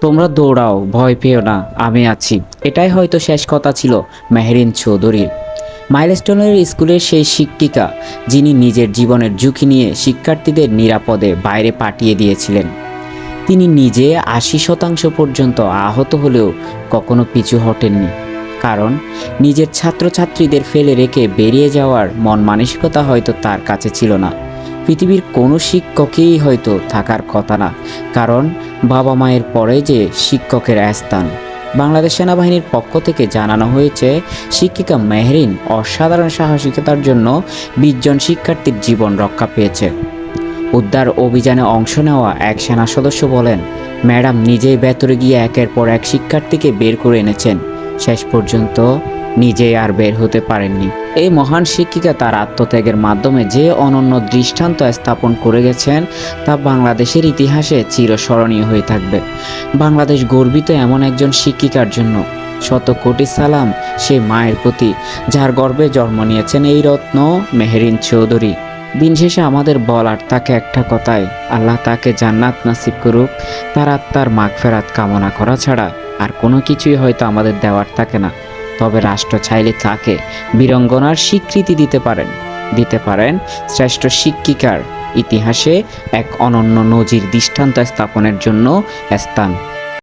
তোমরা দৌড়াও, ভয় পেও না, আমি আছি। এটাই হয়তো শেষ কথা ছিল মেহরিন চৌধুরীর। মাইলস্টোনের স্কুলের সেই শিক্ষিকা, যিনি নিজের জীবনের ঝুঁকি নিয়ে শিক্ষার্থীদের নিরাপদে বাইরে পাঠিয়ে দিয়েছিলেন। তিনি নিজে আশি শতাংশ পর্যন্ত আহত হলেও কখনো পিছু হটেননি। কারণ, নিজের ছাত্রছাত্রীদের ফেলে রেখে বেরিয়ে যাওয়ার মন মানসিকতা হয়তো তার কাছে ছিল না। পৃথিবীর কোনো শিক্ষকেই হয়তো থাকার কথা না। কারণ বাবা মায়ের পরে যে শিক্ষকের স্থান বাংলাদেশ সেনাবাহিনীর পক্ষ থেকে জানানো হয়েছে, শিক্ষিকা মেহরিন অসাধারণ সাহসিকতার জন্য বিশজন শিক্ষার্থীর জীবন রক্ষা পেয়েছে। উদ্ধার অভিযানে অংশ নেওয়া এক সেনা সদস্য বলেন, ম্যাডাম নিজেই ভেতরে গিয়ে একের পর এক শিক্ষার্থীকে বের করে এনেছেন। শেষ পর্যন্ত নিজেই আর বের হতে পারেননি। এই মহান শিক্ষিকা তার আত্মত্যাগের মাধ্যমে যে অনন্য দৃষ্টান্ত স্থাপন করে গেছেন, তা বাংলাদেশের ইতিহাসে চিরস্মরণীয় হয়ে থাকবে। বাংলাদেশ গর্বিত এমন একজন শিক্ষিকার জন্য। শত কোটি সালাম সে মায়ের প্রতি, যার গর্বে জন্ম নিয়েছেন এই রত্ন মেহেরিন চৌধুরী। দিন শেষে আমাদের বলার তাকে একটা কথাই আল্লাহ তাকে জান্নাত নাসিব করুক, তার আত্মার মাগফেরাত কামনা করা ছাড়া আর কোনো কিছুই হয়তো আমাদের দেওয়ার থাকে না। তবে রাষ্ট্র চাইলে তাকে বীরঙ্গনার স্বীকৃতি দিতে পারেন। দিতে পারেন শ্রেষ্ঠ শিক্ষিকার ইতিহাসে এক অনন্য নজির দৃষ্টান্ত স্থাপনের জন্য স্থান।